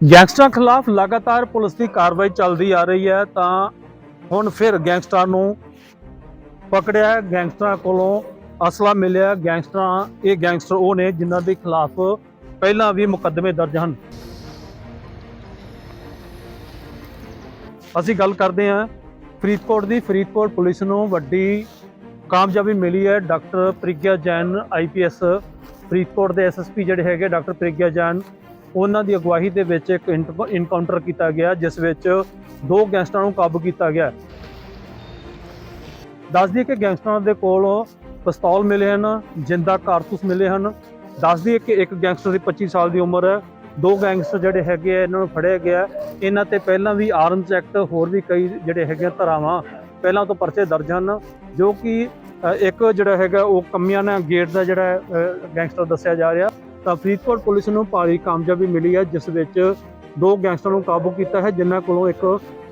ਗੈਂਗਸਟਰਾਂ ਖਿਲਾਫ ਲਗਾਤਾਰ ਪੁਲਿਸ ਦੀ ਕਾਰਵਾਈ ਚੱਲਦੀ ਆ ਰਹੀ ਹੈ ਤਾਂ ਹੁਣ ਫਿਰ ਗੈਂਗਸਟਰਾਂ ਨੂੰ ਪਕੜਿਆ ਗੈਂਗਸਟਰਾਂ ਕੋਲੋਂ ਅਸਲਾ ਮਿਲਿਆ ਗੈਂਗਸਟਰਾਂ, ਇਹ ਗੈਂਗਸਟਰ ਉਹ ਨੇ ਜਿਨ੍ਹਾਂ ਦੇ ਖਿਲਾਫ ਪਹਿਲਾਂ ਵੀ ਮੁਕੱਦਮੇ ਦਰਜ ਹਨ। ਅਸੀਂ ਗੱਲ ਕਰਦੇ ਹਾਂ ਫਰੀਦਕੋਟ ਦੀ। ਫਰੀਦਕੋਟ ਪੁਲਿਸ ਨੂੰ ਵੱਡੀ ਕਾਮਯਾਬੀ ਮਿਲੀ ਹੈ। ਡਾਕਟਰ ਪ੍ਰਗਿਆ ਜੈਨ ਆਈਪੀਐਸ ਫਰੀਦਕੋਟ ਦੇ ਐਸਐਸਪੀ ਜਿਹੜੇ ਹੈਗੇ ਡਾਕਟਰ ਪ੍ਰਗਿਆ ਜੈਨ ਉਹਨਾਂ ਦੀ ਅਗਵਾਈ ਦੇ ਵਿੱਚ ਇੱਕ ਇਨਕਾਊਂਟਰ ਕੀਤਾ ਗਿਆ, ਜਿਸ ਵਿੱਚ ਦੋ ਗੈਂਗਸਟਰਾਂ ਨੂੰ ਕਾਬੂ ਕੀਤਾ ਗਿਆ। ਦੱਸ ਦਈਏ ਕਿ ਗੈਂਗਸਟਰਾਂ ਦੇ ਕੋਲ ਪਿਸਤੌਲ ਮਿਲੇ ਹਨ, ਜਿੰਦਾ ਕਾਰਤੂਸ ਮਿਲੇ ਹਨ। ਦੱਸ ਦਈਏ ਕਿ ਇੱਕ ਗੈਂਗਸਟਰ ਦੀ 25 ਸਾਲ ਦੀ ਉਮਰ ਹੈ। ਦੋ ਗੈਂਗਸਟਰ ਜਿਹੜੇ ਹੈਗੇ ਆ, ਇਹਨਾਂ ਨੂੰ ਫੜਿਆ ਗਿਆ। ਇਹਨਾਂ ਤੇ ਪਹਿਲਾਂ ਵੀ ਆਰਮਸ ਐਕਟ ਹੋਰ ਵੀ ਕਈ ਜਿਹੜੇ ਹੈਗੇ ਆ ਧਾਰਾਵਾਂ ਪਹਿਲਾਂ ਤੋਂ ਪਰਚੇ ਦਰਜ ਹਨ, ਜੋ ਕਿ ਇੱਕ ਜਿਹੜਾ ਹੈਗਾ ਉਹ ਕਮਿਆਨਾ ਗੇਟ ਦਾ ਜਿਹੜਾ ਗੈਂਗਸਟਰ ਦੱਸਿਆ ਜਾ ਰਿਹਾ। ਤਾਂ ਫਰੀਦਕੋਟ ਪੁਲਿਸ ਨੂੰ ਭਾਰੀ ਕਾਮਯਾਬੀ ਮਿਲੀ ਹੈ, ਜਿਸ ਵਿੱਚ ਦੋ ਗੈਂਗਸਟਰਾਂ ਨੂੰ ਕਾਬੂ ਕੀਤਾ ਹੈ, ਜਿਨ੍ਹਾਂ ਕੋਲੋਂ ਇੱਕ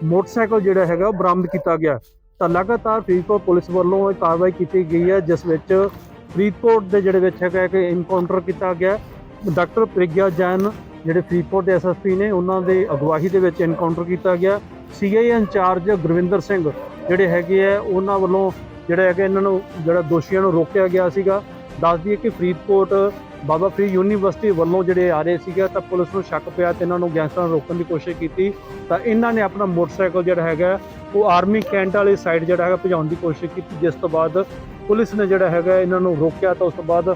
ਮੋਟਰਸਾਈਕਲ ਜਿਹੜਾ ਹੈਗਾ ਉਹ ਬਰਾਮਦ ਕੀਤਾ ਗਿਆ ਤਾਂ ਲਗਾਤਾਰ ਫਰੀਦਕੋਟ ਪੁਲਿਸ ਵੱਲੋਂ ਇਹ ਕਾਰਵਾਈ ਕੀਤੀ ਗਈ ਹੈ, ਜਿਸ ਵਿੱਚ ਫਰੀਦਕੋਟ ਦੇ ਜਿਹੜੇ ਵਿੱਚ ਹੈਗਾ ਕਿ ਇਨਕਾਊਂਟਰ ਕੀਤਾ ਗਿਆ ਡਾਕਟਰ ਪ੍ਰਿਗਿਆ ਜੈਨ, ਜਿਹੜੇ ਫਰੀਦਕੋਟ ਦੇ ਐਸਐਸਪੀ ਨੇ, ਉਹਨਾਂ ਦੇ ਅਗਵਾਈ ਦੇ ਵਿੱਚ ਇਨਕਾਊਂਟਰ ਕੀਤਾ ਗਿਆ ਸੀਆਈ ਇੰਚਾਰਜ ਗੁਰਵਿੰਦਰ ਸਿੰਘ ਜਿਹੜੇ ਹੈਗੇ ਆ, ਉਹਨਾਂ ਵੱਲੋਂ ਜਿਹੜਾ ਹੈਗਾ ਇਹਨਾਂ ਨੂੰ ਜਿਹੜਾ ਦੋਸ਼ੀਆਂ ਨੂੰ ਰੋਕਿਆ ਗਿਆ ਸੀਗਾ। ਦੱਸ ਦਈਏ ਕਿ ਫਰੀਦਕੋਟ ਬਾਬਾ ਫਰੀਦ ਯੂਨੀਵਰਸਿਟੀ ਵੱਲੋਂ ਜਿਹੜੇ ਆ ਰਹੇ ਸੀਗੇ ਤਾਂ ਪੁਲਿਸ ਨੂੰ ਸ਼ੱਕ ਪਿਆ ਤੇ ਇਹਨਾਂ ਨੂੰ ਗੈਂਗਸਟਰਾਂ ਨੂੰ ਰੋਕਣ ਦੀ ਕੋਸ਼ਿਸ਼ ਕੀਤੀ। ਤਾਂ ਇਹਨਾਂ ਨੇ ਆਪਣਾ ਮੋਟਰਸਾਈਕਲ ਜਿਹੜਾ ਹੈਗਾ, ਉਹ ਆਰਮੀ ਕੈਂਟ ਵਾਲੀ ਸਾਈਡ ਜਿਹੜਾ ਹੈਗਾ ਭਜਾਉਣ ਦੀ ਕੋਸ਼ਿਸ਼ ਕੀਤੀ, ਜਿਸ ਤੋਂ ਬਾਅਦ ਪੁਲਿਸ ਨੇ ਜਿਹੜਾ ਹੈਗਾ ਇਹਨਾਂ ਨੂੰ ਰੋਕਿਆ ਤਾਂ ਉਸ ਤੋਂ ਬਾਅਦ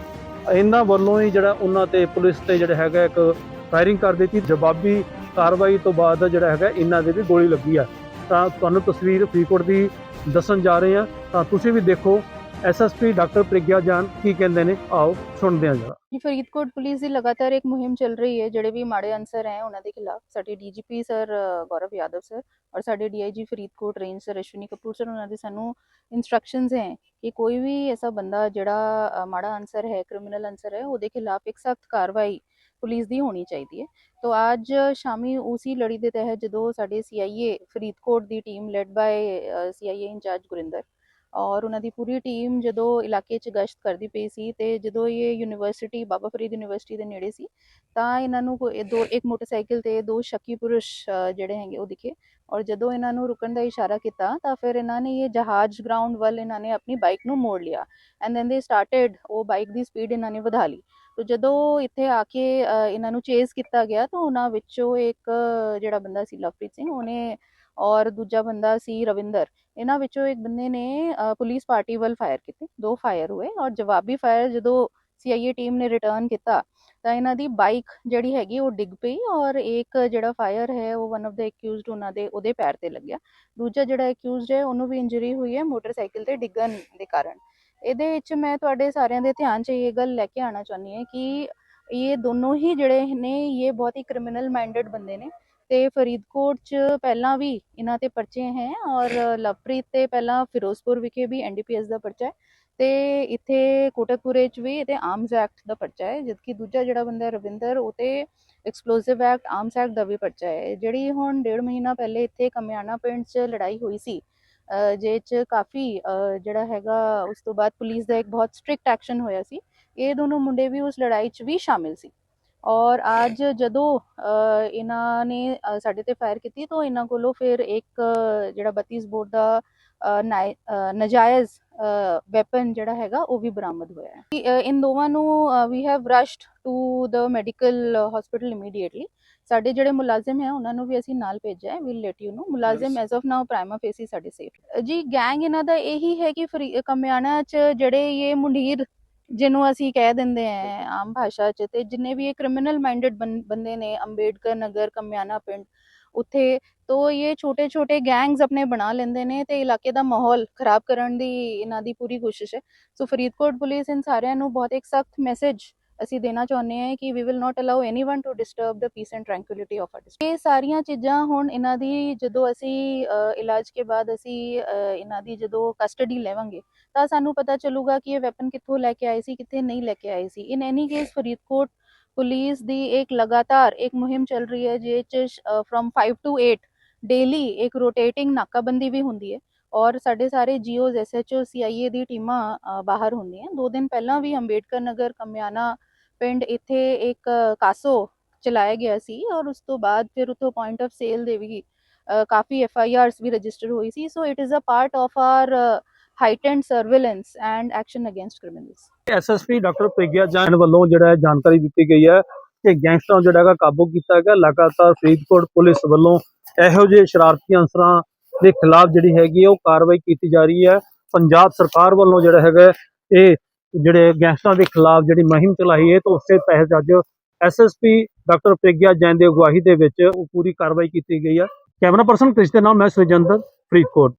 ਇਹਨਾਂ ਵੱਲੋਂ ਹੀ ਜਿਹੜਾ ਉਹਨਾਂ ਤੇ ਪੁਲਿਸ ਤੇ ਜਿਹੜਾ ਹੈਗਾ ਇੱਕ ਫਾਇਰਿੰਗ ਕਰ ਦਿੱਤੀ। ਜਵਾਬੀ ਕਾਰਵਾਈ ਤੋਂ ਬਾਅਦ ਜਿਹੜਾ ਹੈਗਾ ਇਹਨਾਂ ਦੇ ਵੀ ਗੋਲੀ ਲੱਗੀ ਆ। ਤਾਂ ਤੁਹਾਨੂੰ ਤਸਵੀਰ ਫਰੀਦਕੋਟ ਦੀ ਦੱਸਣ ਜਾ ਰਹੇ ਹਾਂ। ਤਾਂ ਤੁਸੀਂ ਵੀ ਦੇਖੋ ਐਸਐਸਪੀ ਡਾਕਟਰ ਪ੍ਰਿਗਿਆ ਜਾਨ ਕੀ ਕਹਿੰਦੇ ਨੇ? ਆਓ ਸੁਣਦੇ ਹਾਂ ਜਰਾ। ਜੀ ਫਰੀਦਕੋਟ ਪੁਲਿਸ ਦੀ ਲਗਾਤਾਰ ਇੱਕ ਮੁਹਿੰਮ ਚੱਲ ਰਹੀ ਹੈ, ਜਿਹੜੇ ਵੀ ਮਾੜੇ ਅਨਸਰ ਹੈ, ਉਹਨਾਂ ਦੇ ਖਿਲਾਫ। ਸਾਡੇ DGP sir Gaurav Yadav sir ਔਰ ਸਾਡੇ DIG Faridkot range sir Ashwani Kapoor sir, ਉਹਨਾਂ ਦੇ ਸਾਨੂੰ ਇਨਸਟਰਕਸ਼ਨਸ ਹੈ ਕਿ ਕੋਈ ਵੀ ਐਸਾ ਬੰਦਾ ਜਿਹੜਾ ਮਾੜਾ ਅਨਸਰ ਹੈ ਕ੍ਰਿਮੀਨਲ ਅਨਸਰ ਹੈ, ਉਹਦੇ ਖਿਲਾਫ ਇੱਕ ਸਖਤ ਕਾਰਵਾਈ ਪੁਲਿਸ ਦੀ ਹੋਣੀ ਚਾਹੀਦੀ ਹੈ। ਤੋ ਅੱਜ ਸ਼ਾਮੀ ਉਸੀ ਲੜੀ ਦੇ ਤਹਿਤ ਜਦੋਂ ਸਾਡੇ CIA Faridkot the team led by CIA incharge Gurinder ਔਰ ਉਹਨਾਂ ਦੀ ਪੂਰੀ ਟੀਮ ਜਦੋਂ ਇਲਾਕੇ 'ਚ ਗਸ਼ਤ ਕਰਦੀ ਪਈ ਸੀ ਤੇ ਜਦੋਂ ਇਹ ਯੂਨੀਵਰਸਿਟੀ, ਬਾਬਾ ਫਰੀਦ ਯੂਨੀਵਰਸਿਟੀ ਦੇ ਨੇੜੇ ਸੀ, ਤਾਂ ਇਹਨਾਂ ਨੂੰ ਕੋਈ- ਦੋ, ਇੱਕ ਮੋਟਰਸਾਈਕਲ ਤੇ ਦੋ ਸ਼ੱਕੀ ਪੁਰਸ਼ ਜਿਹੜੇ ਹੈਗੇ ਉਹ ਦਿਖੇ ਔਰ ਜਦੋਂ ਇਹਨਾਂ ਨੂੰ ਰੁਕਣ ਦਾ ਇਸ਼ਾਰਾ ਕੀਤਾ, ਤਾਂ ਫਿਰ ਇਹਨਾਂ ਨੇ ਇਹ ਜਹਾਜ਼ ਗਰਾਊਂਡ ਵੱਲ ਇਹਨਾਂ ਨੇ ਆਪਣੀ ਬਾਈਕ ਨੂੰ ਮੋੜ ਲਿਆ ਐਂਡ ਦੈਨ ਦੇ ਸਟਾਰਟਡ ਉਹ ਬਾਈਕ ਦੀ ਸਪੀਡ ਇਹਨਾਂ ਨੇ ਵਧਾ ਲਈ। ਤੋ ਜਦੋਂ ਇੱਥੇ ਆ ਕੇ ਇਹਨਾਂ ਨੂੰ ਚੇਜ਼ ਕੀਤਾ ਗਿਆ ਤਾਂ ਉਹਨਾਂ ਵਿੱਚੋਂ ਇੱਕ ਜਿਹੜਾ ਬੰਦਾ ਸੀ ਲਵਪ੍ਰੀਤ ਸਿੰਘ, ਉਹਨੇ ਔਰ ਦੂਜਾ ਬੰਦਾ ਸੀ ਰਵਿੰਦਰ। ਇਹਨਾਂ ਵਿੱਚੋਂ ਇੱਕ ਬੰਦੇ ਨੇ ਪੁਲਿਸ ਪਾਰਟੀ ਵੱਲ ਫਾਇਰ ਕੀਤੇ। ਦੋ ਫਾਇਰ ਹੋਏ ਔਰ ਜਵਾਬੀ ਫਾਇਰ ਜਦੋਂ ਸੀਆਈਏ ਟੀਮ ਨੇ ਰਿਟਰਨ ਕੀਤਾ, ਤਾਂ ਇਹਨਾਂ ਦੀ ਬਾਈਕ ਜਿਹੜੀ ਹੈਗੀ ਉਹ ਡਿੱਗ ਪਈ ਔਰ ਇੱਕ ਜਿਹੜਾ ਫਾਇਰ ਹੈ ਉਹ ਵਨ ਆਫ ਦਾ ਅਕਿਊਜ਼ਡ ਉਹਨਾਂ ਦੇ, ਉਹਦੇ ਪੈਰ ਤੇ ਲੱਗਿਆ। ਦੂਜਾ ਜਿਹੜਾ ਅਕਿਊਜ਼ਡ ਹੈ, ਉਹਨੂੰ ਵੀ ਇੰਜਰੀ ਹੋਈ ਹੈ ਮੋਟਰਸਾਈਕਲ ਤੇ ਡਿੱਗਣ ਦੇ ਕਾਰਨ। ਇਹਦੇ ਵਿੱਚ ਮੈਂ ਤੁਹਾਡੇ ਸਾਰਿਆਂ ਦੇ ਧਿਆਨ 'ਚ ਇਹ ਗੱਲ ਲੈ ਕੇ ਆਣਾ ਚਾਹੁੰਦੀ ਹਾਂ ਕਿ ਇਹ ਦੋਨੋਂ ਹੀ ਜਿਹੜੇ ਨੇ, ਇਹ ਬਹੁਤ ਹੀ ਕ੍ਰਿਮੀਨਲ ਮਾਈਂਡਡ ਬੰਦੇ ਨੇ। ਤੇ ਫਰੀਦਕੋਟ 'ਚ ਪਹਿਲਾਂ ਵੀ ਇਹਨਾਂ ਤੇ ਪਰਚੇ ਹੈ ਔਰ ਲਵਪ੍ਰੀਤ ਤੇ ਪਹਿਲਾਂ ਫਿਰੋਜ਼ਪੁਰ ਵਿਖੇ ਵੀ ਐਨਡੀਪੀਐਸ ਦਾ ਪਰਚਾ ਹੈ ਤੇ ਇੱਥੇ ਕੋਟਕਪੁਰੇ 'ਚ ਵੀ ਇਹਦੇ ਆਰਮਸ ਐਕਟ ਦਾ ਪਰਚਾ ਹੈ ਜਦਕਿ ਦੂਜਾ ਜਿਹੜਾ ਬੰਦਾ ਰਵਿੰਦਰ, ਉਹ ਤੇ ਐਕਸਪਲੋਸਿਵ ਐਕਟ ਆਰਮਸ ਐਕਟ ਦਾ ਵੀ ਪਰਚਾ ਹੈ, ਜਿਹੜੀ ਹੁਣ ਡੇਢ ਮਹੀਨਾ ਪਹਿਲੇ ਇੱਥੇ ਕਮਿਆਣਾ ਪਿੰਡ 'ਚ ਲੜਾਈ ਹੋਈ ਸੀ ਜੇ 'ਚ ਕਾਫੀ ਜਿਹੜਾ ਹੈਗਾ ਉਸ ਤੋਂ ਬਾਅਦ ਪੁਲਿਸ ਦਾ ਇੱਕ ਬਹੁਤ ਸਟ੍ਰਿਕਟ ਐਕਸ਼ਨ ਹੋਇਆ ਸੀ, ਇਹ ਦੋਨੋਂ ਮੁੰਡੇ ਵੀ ਉਸ ਲੜਾਈ 'ਚ ਵੀ ਸ਼ਾਮਿਲ ਸੀ। ਔਰ ਅੱਜ ਜਦੋਂ ਇਹਨਾਂ ਨੇ ਸਾਡੇ ਤੇ ਫਾਇਰ ਕੀਤੀ ਤਾਂ ਇਹਨਾਂ ਕੋਲੋਂ ਫਿਰ ਇੱਕ ਜਿਹੜਾ 32 ਬੋਰ ਦਾ ਨਜਾਇਜ਼ ਵੈਪਨ ਜਿਹੜਾ ਹੈਗਾ ਉਹ ਵੀ ਬਰਾਮਦ ਹੋਇਆ ਹੈ। ਇਨ ਦੋਵਾਂ ਨੂੰ we have rushed to the medical hospital immediately ਸਾਡੇ ਜਿਹੜੇ ਮੁਲਾਜ਼ਮ ਹੈ ਉਹਨਾਂ ਨੂੰ ਵੀ ਅਸੀਂ ਨਾਲ ਭੇਜਿਆ ਹੈ ਵਿਲ ਲੈਟ ਯੂ ਨੋ ਮੁਲਾਜ਼ਮ as of now prima facie ਸਾਡੇ ਸੇਫ ਜੀ ਗੈਂਗ ਇਹਨਾਂ ਦਾ ਇਹੀ ਹੈ ਕਿ ਫਰੀ- ਕਮਿਆਣਾ ਚ ਜਿਹੜੇ ਇਹ ਮੁੰਡੀਰ ਜਿਹਨੂੰ ਅਸੀਂ ਕਹਿ ਦਿੰਦੇ ਆ ਆਮ ਭਾਸ਼ਾ ਚ ਤੇ ਜਿੰਨੇ ਵੀ ਇਹ ਕ੍ਰਿਮੀਨਲ ਮਾਈਂਡਡ ਬੰਦੇ ਨੇ ਅੰਬੇਡਕਰ ਨਗਰ ਕਮਿਆਣਾ ਪਿੰਡ, ਉੱਥੇ ਤੋ ਇਹ ਛੋਟੇ ਛੋਟੇ ਗੈਂਗਸ ਆਪਣੇ ਬਣਾ ਲੈਂਦੇ ਨੇ ਤੇ ਇਲਾਕੇ ਦਾ ਮਾਹੌਲ ਖਰਾਬ ਕਰਨ ਦੀ ਇਹਨਾਂ ਦੀ ਪੂਰੀ ਕੋਸ਼ਿਸ਼ ਹੈ। ਸੋ ਫਰੀਦਕੋਟ ਪੁਲਿਸ ਇਨ ਸਾਰਿਆਂ ਨੂੰ ਬਹੁਤ ਇੱਕ ਸਖਤ ਮੈਸੇਜ ਅਸੀਂ ਦੇਣਾ ਚਾਹੁੰਦੇ ਹਾਂ ਕਿ we will not allow anyone to disturb the peace and tranquillity of our district ਇਹ ਸਾਰੀਆਂ ਚੀਜ਼ਾਂ ਹੁਣ ਇਹਨਾਂ ਦੀ ਜਦੋਂ ਅਸੀਂ ਅ, ਇਲਾਜ ਕੇ ਬਾਅਦ ਅਸੀਂ ਅ, ਇਹਨਾਂ ਦੀ ਜਦੋਂ ਕਸਟਡੀ ਲੈਵਾਂਗੇ ਤਾਂ ਸਾਨੂੰ ਪਤਾ ਚੱਲੂਗਾ ਕਿ ਇਹ ਵੈਪਨ ਕਿੱਥੋਂ ਲੈ ਕੇ ਆਏ ਸੀ ਕਿੱਥੇ ਨਹੀਂ ਲੈ ਕੇ ਆਏ ਸੀ। In any case Faridkot police ਦੀ ਇੱਕ ਲਗਾਤਾਰ ਇੱਕ ਮੁਹਿੰਮ ਚੱਲ ਰਹੀ ਹੈ ਜਿਸ ਚ ਫਰਮ 5 ਟੂ 8 ਡੇਲੀ ਇੱਕ ਰੋਟੇਟਿੰਗ ਨਾਕਾਬੰਦੀ ਵੀ ਹੁੰਦੀ ਹੈ ਔਰ ਸਾਡੇ ਸਾਰੇ ਜੀਓਜ਼ ਐਸਐਚਓ ਸੀਆਈਏ ਦੀ ਟੀਮਾਂ ਅ, ਬਾਹਰ ਹੁੰਦੀਆਂ। ਦੋ ਦਿਨ ਪਹਿਲਾਂ ਵੀ ਅੰਬੇਡਕਰ ਨਗਰ ਕਮਿਆਣਾ ਪਿੰਡ ਇੱਥੇ ਇੱਕ ਕਾਸੋ ਚਲਾਇਆ ਗਿਆ ਸੀ ਔਰ ਉਸ ਤੋਂ ਬਾਅਦ ਫਿਰ ਉਤੋਂ ਪੁਆਇੰਟ ਆਫ ਸੇਲ ਦੇ ਵੀ ਕਾਫੀ ਐਫ ਆਈ ਆਰਸ ਵੀ ਰਜਿਸਟਰ ਹੋਈ ਸੀ। So it is a part of our heightened surveillance and action against criminals SSP doctor Pragya Jain ਵੱਲੋਂ ਜਿਹੜਾ ਜਾਣਕਾਰੀ ਦਿੱਤੀ ਗਈ ਹੈ ਕਿ ਗੈਂਗਸਟਰਾਂ ਜਿਹੜਾ ਹੈਗਾ ਕਾਬੂ ਕੀਤਾ ਗਿਆ। ਲਗਾਤਾਰ ਫਰੀਦਕੋਟ ਪੁਲਿਸ ਵੱਲੋਂ ਇਹੋ ਜਿਹੇ ਸ਼ਰਾਰਤੀ ਅਨਸਰਾਂ ਦੇ ਖਿਲਾਫ ਜਿਹੜੀ ਹੈਗੀ ਹੈ ਉਹ ਕਾਰਵਾਈ ਕੀਤੀ ਜਾ ਰਹੀ ਹੈ। ਪੰਜਾਬ ਸਰਕਾਰ ਵੱਲੋਂ ਜਿਹੜਾ ਹੈਗਾ ਇਹ ਜਿਹੜੇ ਗੈਂਗਸਟਰਾਂ ਦੇ ਖਿਲਾਫ ਜਿਹੜੀ ਮੁਹਿੰਮ ਚਲਾਈ ਹੈ, ਤਾਂ ਉਸੇ ਤਹਿਤ ਅੱਜ ਐਸਐਸਪੀ ਡਾਕਟਰ ਪ੍ਰਗਿਆ ਜੈਨ ਦੀ ਅਗਵਾਈ ਦੇ ਵਿੱਚ ਉਹ ਪੂਰੀ ਕਾਰਵਾਈ ਕੀਤੀ ਗਈ ਹੈ। ਕੈਮਰਾ ਪਰਸਨ ਕ੍ਰਿਸ਼ ਦੇ ਨਾਲ, ਮੈਂ ਸੁਜਿੰਦਰ ਫਰੀਦਕੋਟ।